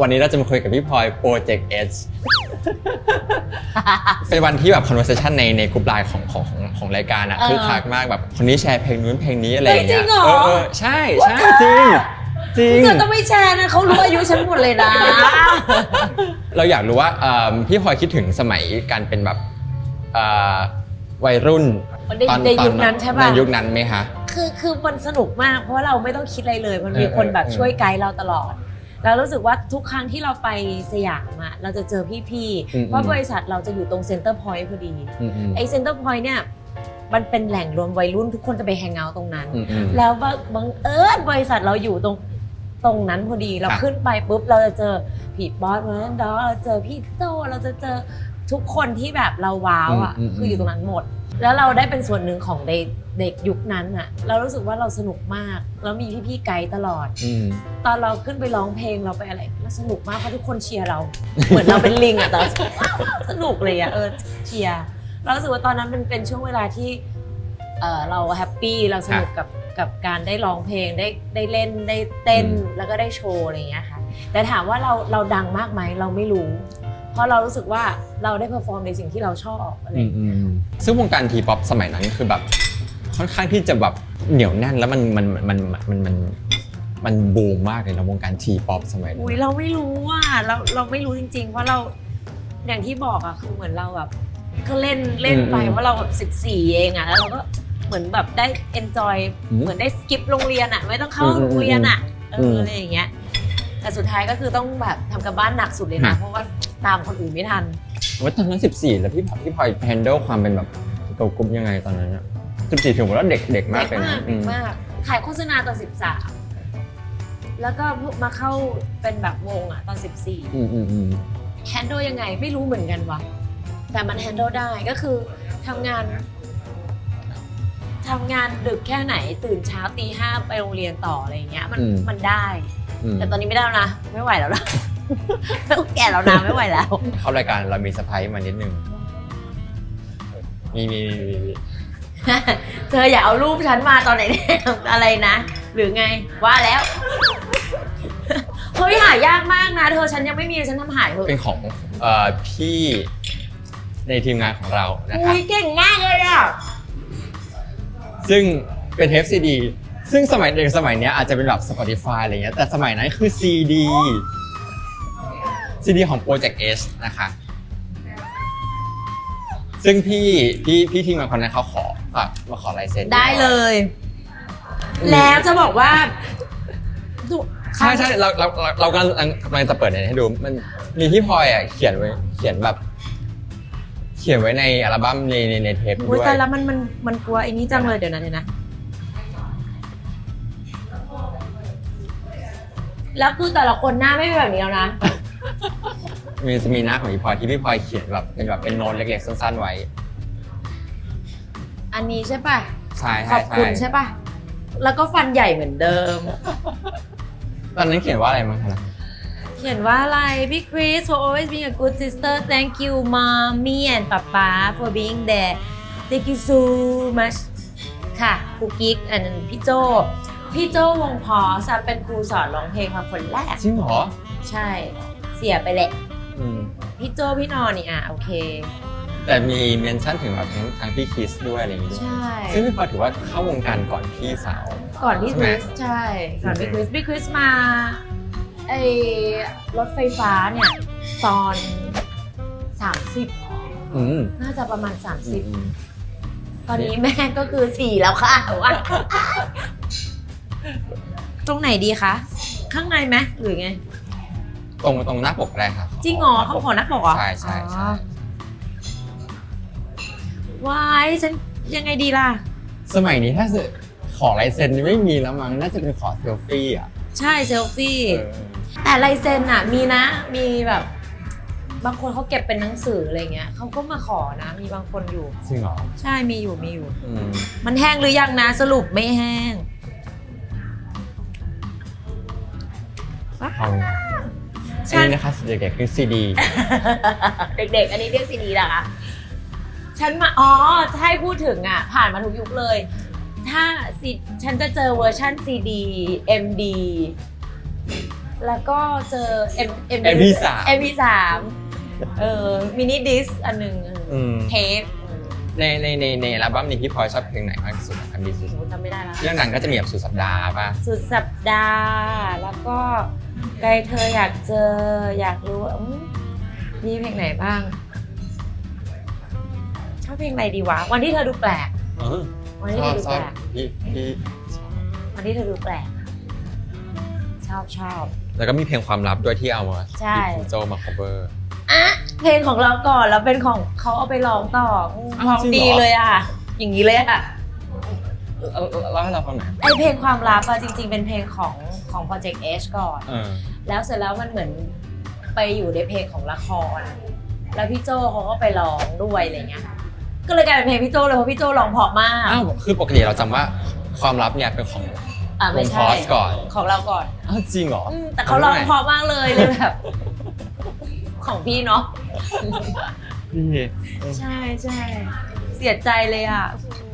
วันนี้เราจะมาคุยกับพี่พลอยโปรเจกต์ H เป็นวันที่แบบ conversation ในในกลุ่มไลน์ของของของของรายการอะเออคือคักมากแบบคนนี้แชร์เพลงนู้นเพลงนี้อะไรอย่างเงี้ยเฮ้ยจริงเหรอเออเออใช่ใช่จริงจริง เธอต้องไม่แชร์นะเขารู้อายุฉันหมดเลยนะ เราอยากรู้ว่าเอิ่มพี่พลอยคิดถึงสมัยการเป็นแบบเอ่อวัยรุ่นในในยุคนั้นใช่ปะ ในยุคนั้นไหมคะ คือคือมันสนุกมากเพราะว่าเราไม่ต้องคิดอะไรเลย มันมีเออคนแบบเออช่วยไกด์เราตลอด แล้วรู้สึกว่าทุกครั้งที่เราไปสยามอะเราจะเจอพี่ๆเพราะบริษัทเราจะอยู่ตรงเซ็นเตอร์พอยต์พอดีอืมอืมไอ้เซ็นเตอร์พอยต์เนี่ยมันเป็นแหล่งรวมวัยรุ่นทุกคนจะไปแฮงเอาท์ตรงนั้น อืมอืม แล้วบังบังเอิญบริษัทเราอยู่ตรงตรงนั้นพอดีเราครับ ขึ้นไปปุ๊บเราจะเจอพี่บอสวันนั้นดอเราเจอพี่โจเราจะเจอทุกคนที่แบบเราว้าวอะคืออยู่ตรงนั้นหมด แล้วเราได้เป็นส่วนหนึ่งของเด็กเด็กยุคนั้นอะเรารู้สึกว่าเราสนุกมาก แล้วมีพี่ๆไกด์ตลอด อืม ตอนเราขึ้นไปร้องเพลงเราไปอะไรเราสนุกมากเพราะทุกคนเชียร์เรา เหมือนเราเป็นลิงอะตอนสนุกเลยอะเออเชียร์เรารู้สึกว่าตอนนั้นเป็นเป็นช่วงเวลาที่เออเราแฮปปี้เราสนุกกับกับการได้ร้องเพลงได้ได้เล่นได้เต้นอืม แล้วก็ได้โชว์อะไรอย่างเงี้ยค่ะ แต่ถามว่าเราเราดังมากไหมเราไม่รู้ เพราะเรารู้สึกว่าเราได้เพอร์ฟอร์มในสิ่งที่เราชอบอะไรอย่างเงี้ยซึ่งวงการทีป๊อปสมัยนั้นคือแบบ ค่อนข้างที่จะแบบเหนียวแน่นแล้วมันมันมันมันมันมันบูมมากเลยนะวงการทีป๊อปสมัยนั้นอุ้ยเราไม่รู้อะเราเราไม่รู้จริง ๆ เพราะเราอย่างที่บอกอะคือเหมือนเราแบบก็เล่นเล่นไปว่าเราแบบสิบสี่เองอะแล้วเราก็เหมือนแบบได้ enjoy เหมือนได้สกิปโรงเรียนอะไม่ต้องเข้าโรงเรียนอะเอออะไรอย่างเงี้ยแต่สุดท้ายก็คือต้องแบบทำกับบ้านหนักสุดเลยนะเพราะว่า ตามคนอื่นไม่ทันว่าตอนนั้นสิบสี่แล้วพี่พลอยพี่พลอยแฮนเดิลความเป็นแบบเกากุ๊บยังไงตอนนั้นสิบสี่ถือว่าเด็กเด็กมากเลยนะเด็กมากขายโฆษณาตอนสิบสามแล้วก็มาเข้าเป็นแบบวงอะตอนสิบสี่อืมอืมอืมแฮนด์ลยังไงไม่รู้เหมือนกันวะแต่มันแฮนด์ลได้ก็คือทำงานทำงานดึกแค่ไหนตื่นเช้าตีห้าไปโรงเรียนต่ออะไรอย่างเงี้ยมันมันได้ อืมแต่ตอนนี้ไม่ได้แล้วนะ ไม่ไหวแล้วนะต้อง แก่แล้วนะไม่ไหวแล้วเข้ารายการเรามีสไพรส์มานิดนึงมีมีมีมีมีเธออย่าเอารูปฉันมาตอนไหนเนี่ยอะไรนะ หรือไงว่าแล้วเฮ้ยหายากมากนะเธอฉันยังไม่มีฉันทำหายเถอะเป็นของเอ่อพี่ในทีมงานของเรานะครัอุ้บยเก่งมากเลยอะซึ่งเป็นเทปซีดี ซึ่งสมัยเด็กสมัยเนี้ยอาจจะเป็นแบบ Spotify อะไรเงี้ย แต่สมัยนั้นคือ CD CD ของ Project S นะคะ ซึ่งพี่พี่พี่ทีมงานคนนั้นเขาขอฝากมาขอลายเซ็นได้เลย แล้วจะบอกว่าดูใช่ใช่เราเราเราเรากำลังกำลังจะเปิดเนี่ยให้ดู มันมีพี่พลอยอะเขียนไว้เขียนแบบ เขียนไว้ในอัลบั้มในในในเทปอุ้ยด้วยแต่แล้วมันมันมันกลัวไอ้นี้จังเลยเดี๋ยวนะเดี๋ยวนะ แล้วคือแต่ละคนหน้าไม่เป็นแบบนี้แล้วนะ มีจะมีหน้าของพี่พลอยที่พี่พลอยเขียนแบบเป็นแบบเป็นโน้ตเล็กๆสั้นๆไว้อันนี้ใช่ป่ะ ใช่ขใช่อบคุณใช่ป่ะ แล้วก็ฟันใหญ่เหมือนเดิม ตอนนั้นเขียนว่าอะไรมั้งคะนะเขียนว่าอะไร พี่คริส for always being a good sister thank you mommy and papa for being there thank you so much ค่ะครูกิ๊กอันนั้นพี่โจพี่โจวงพอซับเป็นครูสอนร้องเพลงมาคนแรก จริงเหรอใช่ เสียไปแหละอืมพี่โจพี่นอนนี่อะโอเค แต่มีเมนชั่นถึงแบบทั้งทั้งพี่คริสด้วยอะไรอย่างงี้ด้วยใช่ ซึ่งพี่พลอยถือว่าเข้าวงการก่อนพี่สาว ก่อนพี่ใช่คไหมริสใช่ ก่อนพี่คริสพี่คริสมาไอรถไฟฟ้าเนี่ยตอน 30 อืมน่าจะประมาณ อืม30 อืมตอนนี้แม่ก็คือ 4 แล้วค่ะว่าตรงไหนดีคะ ข้างในไหมหรือไง ตรงตรงหน้าปกแรกครับจริงเหรอเขาขอหน้าปกเหรอใช่ใช่ใช่อ๋อวายฉันยังไงดีล่ะ สมัยนี้ถ้าจะขอลายเซ็นไม่มีแล้วมั้งน่าจะเป็นขอเซลฟี่อะใช่เซลฟี่เออแต่ลายเซ็นอะมีนะมีแบบบางคนเขาเก็บเป็นหนังสืออะไรเงี้ยเขาก็มาขอนะ มีบางคนอยู่จริงเหรอใช่มีอยู่มีอยู่อืมมันแห้งหรือยังนะสรุปไม่แห้ง เอาอันนี้นะคะเด็กๆคือซีดี เด็กๆ อันนี้เรียกซีดีเหรอคะฉันมา อ๋อถ้าให้พูดถึงอะ ผ่านมาทุกยุคเลย ถ้าซีฉันจะเจอเวอร์ชัน CD MD แล้วก็เจอ M M MP3 MP3 เออมินิดิสอันหนึ่งอืม เทป ในในในในอัลบั้มนี้พี่พลอยชอบเพลงไหนมากที่สุดนะครับดีสุดสมมติจำไม่ได้ละเรื่องนั้นก็จะมีแบบสุดสัปดาห์ป่ะสุดสัปดาห์ แล้วก็ไกลเธออยากเจออยากรู้อืมมีเพลงไหนบ้างชอบเพลงอะไรดีวะวันที่เธอดูแปลก เออวันชที่อเธบอดูชอแปบลกพี่พี่ชอบวันที่เธอดูแปลก ชอบชอบ แล้วก็มีเพลงความลับด้วยที่เอามาใช่ที่คุณโจมา cover อะ เพลงของเราก่อนแล้วเป็นของเขาเอาไปร้องต่ออืมอ้าวร้องจริงเหรอดีเลยอะ อย่างนี้เลยอะเออเออเล่าให้เราฟังหน่อยไอเพลงความลับอะจริง ๆ เป็นเพลงของของ Project H ก่อนเออแล้วเสร็จแล้วมันเหมือนไปอยู่ในเพลงของละคร แล้วพี่โจเขาก็ไปร้องด้วยอะไรเงี้ย ก็เลยกลายเป็นเพลงพี่โจเลยเพราะพี่โจร้องเพราะมากอ้าวคือปกติเราจำว่าความลับเนี่ยเป็นของอะไม่วงใช่ Pause ก่อนของเราก่อนอ้าวจริงเหรออืมแต่เขาร้องเพราะมากเลยเลยแบบ ของพี่เนาะพี่ ใช่ใช่เสียใจเลยอะอืม